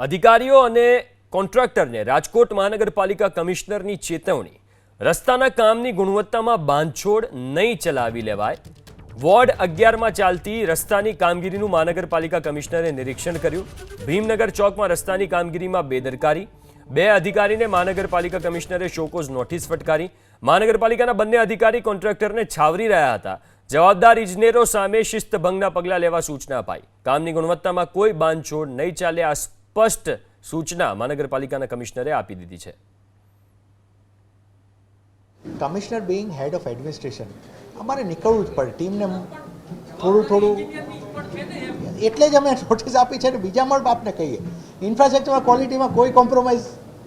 અધિકારીઓ અને કોન્ટ્રાક્ટરને રાજકોટ મહાનગરપાલિકા કમિશનરની ચેતવણી. રસ્તાના કામની ગુણવત્તામાં બાંધછોડ નહીં ચલાવી લેવાય. વોર્ડ અગિયારમાં ચાલતી રસ્તાની કામગીરીનું મહાનગરપાલિકા કમિશનરે નિરીક્ષણ કર્યું. ભીમનગર ચોકમાં રસ્તાની કામગીરીમાં બેદરકારી. બે અધિકારીને મહાનગરપાલિકા કમિશનરે શોકોઝ નોટિસ ફટકારી. મહાનગરપાલિકાના બંને અધિકારી કોન્ટ્રાક્ટરને છાવરી રહ્યા હતા. જવાબદાર ઇજનેરો સામે શિસ્તભંગના પગલાં લેવા સૂચના અપાઈ. કામની ગુણવત્તામાં કોઈ બાંધછોડ નહીં ચાલે આ સ્પષ્ટ સૂચના મહાનગરપાલિકાના કમિશનરે આપી દીધી છે. Commissioner being head of administration અમારે નીકળવું જ પડે. ટીમને થોડું થોડું એટલે જ અમે નોટિસ આપી છે ને બીજા પણ આપને કહીએ. ઇન્ફ્રાસ્ટ્રક્ચરમાં ક્વોલિટીમાં કોઈ કોમ્પ્રોમાઇઝ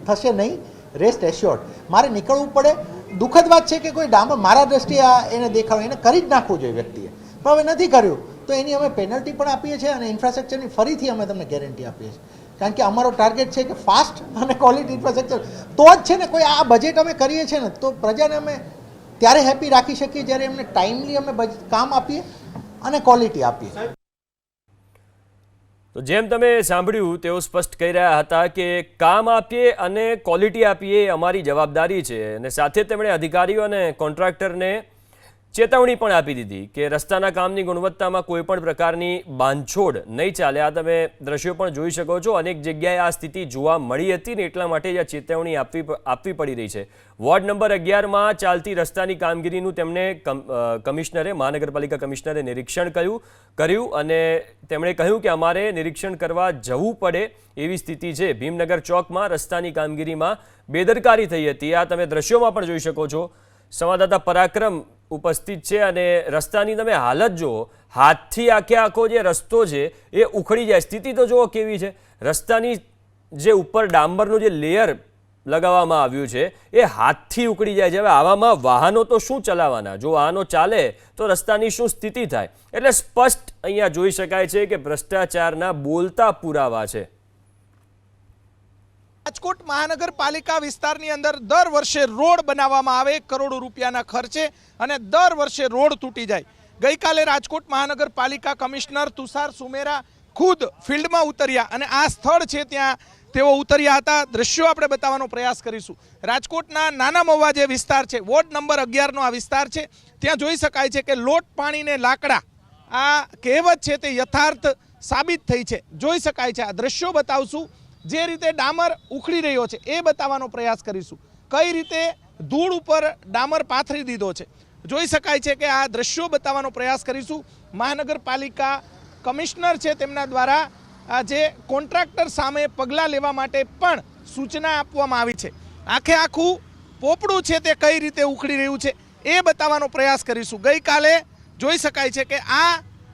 થશે નહીં. રેસ્ટ એશ્યોર્ડ મારે નીકળવું પડે. દુઃખદ વાત છે કે કોઈ ડામર મારા દ્રષ્ટિએ આ એને દેખાડો, એને કરી જ નાખવું જોઈએ વ્યક્તિએ. પણ હવે નથી કર્યું. તો એની અમે પેનલ્ટી પણ આપીએ છીએ અને ઇન્ફ્રાસ્ટ્રક્ચરની ફરીથી અમે તમને ગેરંટી આપીએ છીએ. કારણ કે અમારો ટાર્ગેટ છે કે ફાસ્ટ અને ક્વોલિટી ઇન્ફ્રાસ્ટ્રક્ચર તો જ છે ને કોઈ આ બજેટ અમે કરીએ છીએ ને, તો પ્રજાને અમે ત્યારે હેપી રાખી શકીએ જ્યારે એમને ટાઈમલી અમે કામ આપીએ અને ક્વોલિટી આપીએ. તો જેમ તમે સાંભળ્યું, તેઓ સ્પષ્ટ કહી રહ્યા હતા કે કામ આપીએ અને ક્વોલિટી આપીએ અમારી જવાબદારી છે અને સાથે તેમણે અધિકારીઓ અને કોન્ટ્રાક્ટરને ચેતવણી પણ આપી દીધી કે રસ્તાના કામની ગુણવત્તામાં કોઈ પણ પ્રકારની બાંધછોડ નહીં ચાલે. આ તમે દ્રશ્યો પણ જોઈ શકો છો. અનેક જગ્યાએ આ સ્થિતિ જોવા મળી હતી ને એટલા માટે જ આ ચેતવણી આપવી આપવી પડી રહી છે. વોર્ડ નંબર અગિયારમાં ચાલતી રસ્તાની કામગીરીનું તેમણે કમ- કમિશનરે, મહાનગરપાલિકા કમિશનરે નિરીક્ષણ કર્યું કર્યું અને તેમણે કહ્યું કે અમારે નિરીક્ષણ કરવા જવું પડે એવી સ્થિતિ છે. ભીમનગર ચોકમાં રસ્તાની કામગીરીમાં બેદરકારી થઈ હતી. આ તમે દ્રશ્યોમાં પણ જોઈ શકો છો. સંવાદદાતા પરાક્રમ ઉપસ્થિત છે અને રસ્તાની તમે હાલત જુઓ, હાથથી આખે આખો જે રસ્તો છે એ ઉખડી જાય. સ્થિતિ તો જુઓ કેવી છે. રસ્તાની જે ઉપર ડાંબરનું જે લેયર લગાવવામાં આવ્યું છે, એ હાથથી ઉકળી જાય છે. હવે આવામાં વાહનો તો શું ચલાવવાના? જો વાહનો ચાલે તો રસ્તાની શું સ્થિતિ થાય? એટલે સ્પષ્ટ અહીંયા જોઈ શકાય છે કે ભ્રષ્ટાચારના બોલતા પુરાવા છે. રાજકોટ મહાનગરપાલિકા વિસ્તારની અંદર દર વર્ષે રોડ બનાવવામાં આવે, કરોડો રૂપિયાના ખર્ચે અને દર વર્ષે રોડ તૂટી જાય. ગઈકાલે રાજકોટ મહાનગરપાલિકા કમિશનર તુષાર સુમેરા ખુદ ફિલ્ડમાં ઉતર્યા અને આ સ્થળ છે ત્યાં તેઓ ઉતર્યા હતા. દ્રશ્યો આપણે બતાવવાનો પ્રયાસ કરીશું. રાજકોટના નાના મવા જે વિસ્તાર છે, વોર્ડ નંબર અગિયારનો આ વિસ્તાર છે, ત્યાં જોઈ શકાય છે કે લોટ પાણીને લાકડા, આ કહેવત છે તે યથાર્થ સાબિત થઈ છે. જોઈ શકાય છે. આ દ્રશ્યો બતાવશું. જે રીતે ડામર ઉખડી રહ્યો છે એ બતાવવાનો પ્રયાસ કરીશું. કઈ રીતે ધૂળ ઉપર ડામર પાથરી દીધો છે. જોઈ શકાય છે કે આ દ્રશ્યો બતાવવાનો પ્રયાસ કરીશું. મહાનગરપાલિકા કમિશનર છે તેમના દ્વારા જે કોન્ટ્રાક્ટર સામે પગલાં લેવા માટે પણ સૂચના આપવામાં આવી છે. આખે આખું પોપડું છે તે કઈ રીતે ઉખડી રહ્યું છે એ બતાવવાનો પ્રયાસ કરીશું. ગઈકાલે જોઈ શકાય છે કે આ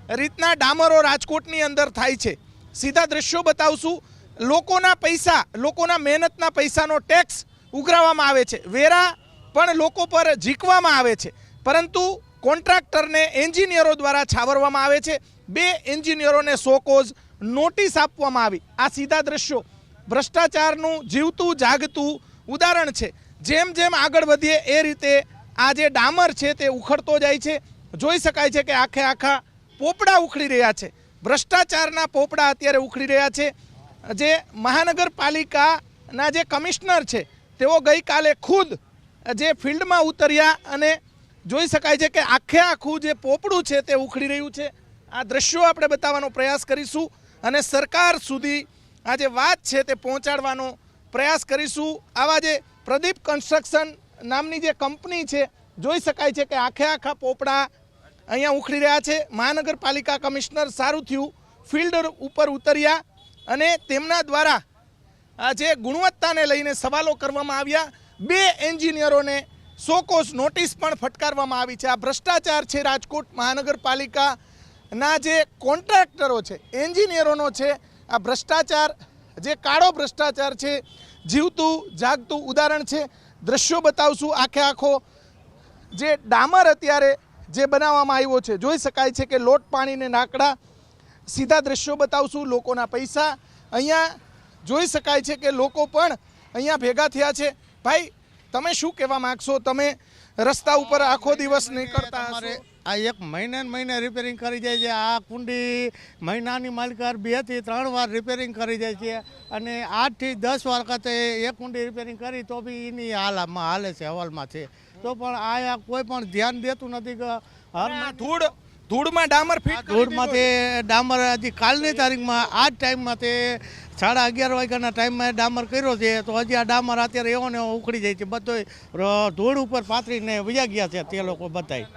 રીતના ડામરો રાજકોટની અંદર થાય છે. સીધા દ્રશ્યો બતાવશું. લોકોના પૈસા, લોકોના મહેનતના પૈસાનો ટેક્સ ઉઘરાવવામાં આવે છે. વેરા પણ લોકો પર ઝીકવામાં આવે છે. પરંતુ કોન્ટ્રાક્ટરને એન્જિનિયરો દ્વારા છાવરવામાં આવે છે. બે એન્જિનિયરોને સોકોઝ નોટિસ આપવામાં આવી. આ સીધા દ્રશ્યો. ભ્રષ્ટાચારનું જીવતું, જાગતું ઉદાહરણ છે. જેમ જેમ આગળ વધીએ, એ રીતે આ જે ડામર છે તે ઉખડતો જાય છે. જોઈ શકાય છે કે આખે આખા પોપડા ઉખડી રહ્યા છે. ભ્રષ્ટાચારના પોપડા અત્યારે ઉખડી રહ્યા છે. જે મહાનગરપાલિકાના જે કમિશનર છે, તેઓ ગઈકાલે ખુદ જે ફિલ્ડમાં ઉતર્યા અને જોઈ શકાય છે કે આખે આખું જે પોપડું છે તે ઉખડી રહ્યું છે. આ દ્રશ્યો આપણે બતાવવાનો પ્રયાસ કરીશું અને સરકાર સુધી આ જે વાત છે તે પહોંચાડવાનો પ્રયાસ કરીશું. આવા જે પ્રદીપ કન્સ્ટ્રક્શન નામની જે કંપની છે, જોઈ શકાય છે કે આખે આખા પોપડા અહીંયા ઉખડી રહ્યા છે. મહાનગરપાલિકા કમિશનર સારું થયું. ફિલ્ડ ઉપર ઉતર્યા. અને તેમના દ્વારા આ જે ગુણવત્તાને લઈને સવાલો કરવામાં આવ્યા. બે એન્જિનિયરોને સોકોસ નોટિસ પણ ફટકારવામાં આવી છે. આ ભ્રષ્ટાચાર છે રાજકોટ મહાનગરપાલિકાના જે કોન્ટ્રાક્ટરો છે, એન્જિનિયરોનો છે, આ ભ્રષ્ટાચાર, જે કાળો ભ્રષ્ટાચાર છે, જીવતું, જાગતું ઉદાહરણ છે. દ્રશ્યો બતાવશું આખે આખો. જે ડામર અત્યારે જે બનાવવામાં આવ્યો છે, જોઈ શકાય છે કે લોટ પાણીને નાકડા સીધા દ્રશ્યો બતાવશું લોકોના પૈસા. અહીંયા જોઈ શકાય છે કે લોકો પણ અહીંયા ભેગા થયા છે. ભાઈ તમે શું કહેવા માગશો? તમે રસ્તા ઉપર આખો દિવસ નીકળતા હશો. આ એક મહિને મહિને રિપેરિંગ કરી જાય છે. આ કુંડી મહિનાની માલિકાર બેથી ત્રણ વાર રિપેરિંગ કરી જાય છે અને આઠથી દસ વાર વખતે એક કુંડી રિપેરિંગ કરી તો બી એની હાલમાં હાલે છે હવાલમાં છે. તો પણ આ કોઈ પણ ધ્યાન દેતું નથી કે હાલમાં ધૂળ ધૂળમાં ડામર ફિટ ધૂળમાં દીધું ડામર હજી કાલની તારીખમાં આ જ ટાઈમમાં તે સાડા અગિયાર વાગ્યાના ટાઈમમાં ડામર કર્યો છે તો હજી આ ડામર અત્યારે એવો ને એવો ઉખડી જાય છે. બધો ધૂળ ઉપર પાથરીને વયા ગયા છે તે લોકો બધાય.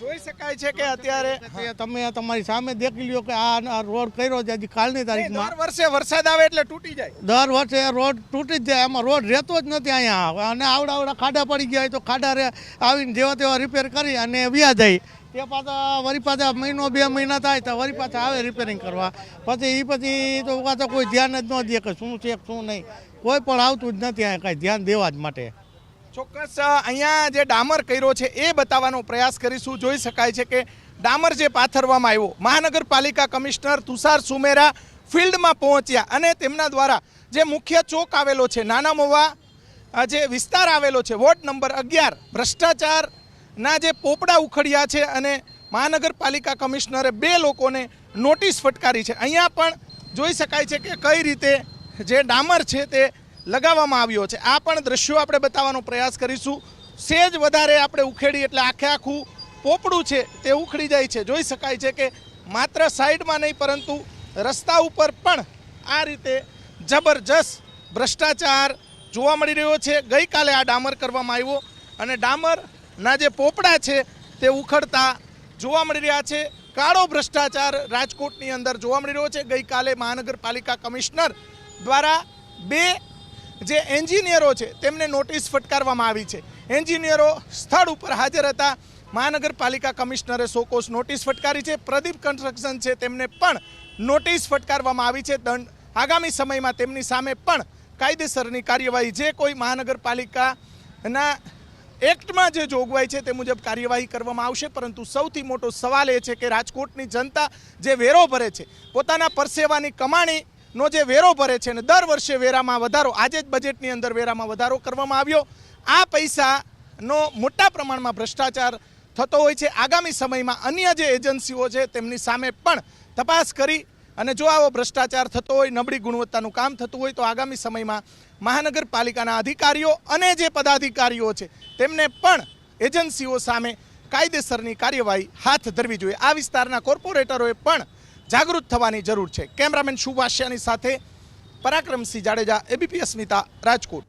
જોઈ શકાય છે કે અત્યારે તમે તમારી સામે દેખી લ્યો કે આ રોડ કર્યો છે હજી કાલની તારીખમાં. દર વર્ષે વરસાદ આવે એટલે તૂટી જાય. દર વર્ષે રોડ તૂટી જ જાય એમાં રોડ રહેતો જ નથી અહીંયા. અને આવડા આવડા ખાડા પડી ગયા હોય તો ખાડા રે આવીને જેવા તેવા રિપેર કરી અને વ્યા જાય. તે પાછા વરી પાછા મહિનો, બે મહિના થાય તો વરી પાછા આવે રિપેરિંગ કરવા. પછી એ પછી તો પાછા કોઈ ધ્યાન જ ન દે કે શું છે, શું નહીં. કોઈ પણ આવતું જ નથી કાંઈ ધ્યાન દેવા જ માટે. ચોક્કસ અહીંયા જે ડામર કર્યો છે એ બતાવવાનો પ્રયાસ કરીશું. જોઈ શકાય છે કે ડામર જે પાથરવામાં આવ્યો, મહાનગરપાલિકા કમિશનર તુષાર સુમેરા ફિલ્ડમાં પહોંચ્યા અને તેમના દ્વારા જે મુખ્ય ચોક આવેલો છે, નાના મોવા જે વિસ્તાર આવેલો છે, વોર્ડ નંબર અગિયાર ભ્રષ્ટાચારના જે પોપડા ઉખડ્યા છે અને મહાનગરપાલિકા કમિશનરે બે લોકોને નોટિસ ફટકારી છે. અહીંયા પણ જોઈ શકાય છે કે કઈ રીતે જે ડામર છે તે લગાવવામાં આવ્યો છે. આ પણ દ્રશ્યો આપણે બતાવવાનો પ્રયાસ કરીશું. સેજ વધારે આપણે ઉખેડી એટલે આખે આખું પોપડું છે તે ઉખડી જાય છે. જોઈ શકાય છે કે માત્ર સાઈડમાં નહીં, પરંતુ રસ્તા ઉપર પણ આ રીતે જબરજસ્ત ભ્રષ્ટાચાર જોવા મળી રહ્યો છે. ગઈકાલે આ ડામર કરવામાં આવ્યો અને ડામરના જે પોપડા છે તે ઉખડતા જોવા મળી રહ્યા છે. કાળો ભ્રષ્ટાચાર રાજકોટની અંદર જોવા મળી રહ્યો છે. ગઈકાલે મહાનગરપાલિકા કમિશનર દ્વારા બે જે એન્જિનિયરો છે તેમને નોટિસ ફટકારવામાં આવી છે. એન્જિનિયરો સ્થળ ઉપર હાજર હતા. મહાનગરપાલિકા કમિશનરે સોકોસ નોટિસ ફટકારી છે. પ્રદીપ કન્સ્ટ્રક્શન છે તેમને પણ નોટિસ ફટકારવામાં આવી છે. દંડ આગામી સમયમાં તેમની સામે પણ કાયદેસરની કાર્યવાહી. જે કોઈ મહાનગરપાલિકાના એક્ટમાં જે જોગવાઈ છે તે મુજબ કાર્યવાહી કરવામાં આવશે, પરંતુ સૌથી મોટો સવાલ એ છે કે રાજકોટની જનતા જે વેરો ભરે છે, પોતાના પરસેવાની કમાણીનો જે વેરો ભરે છે અને દર વર્ષે વેરામાં વધારો, આજે જ બજેટની અંદર વેરામાં વધારો કરવામાં આવ્યો. આ પૈસાનો મોટા પ્રમાણમાં ભ્રષ્ટાચાર થતો હોય છે. આગામી સમયમાં અન્ય જે એજન્સીઓ છે તેમની સામે પણ તપાસ કરી અને જો આવો ભ્રષ્ટાચાર થતો હોય, નબળી ગુણવત્તાનું કામ થતું હોય, તો આગામી સમયમાં મહાનગરપાલિકાના અધિકારીઓ અને જે પદાધિકારીઓ છે, તેમને પણ એજન્સીઓ સામે કાયદેસરની કાર્યવાહી હાથ ધરવી જોઈએ. આ વિસ્તારના કોર્પોરેટરોએ પણ જાગૃત થવાની જરૂર છે. કેમેરામેન શુભાષ્યાની સાથે પરાક્રમસિંહ જાડેજા, એબીપી અસ્મિતા, રાજકોટ.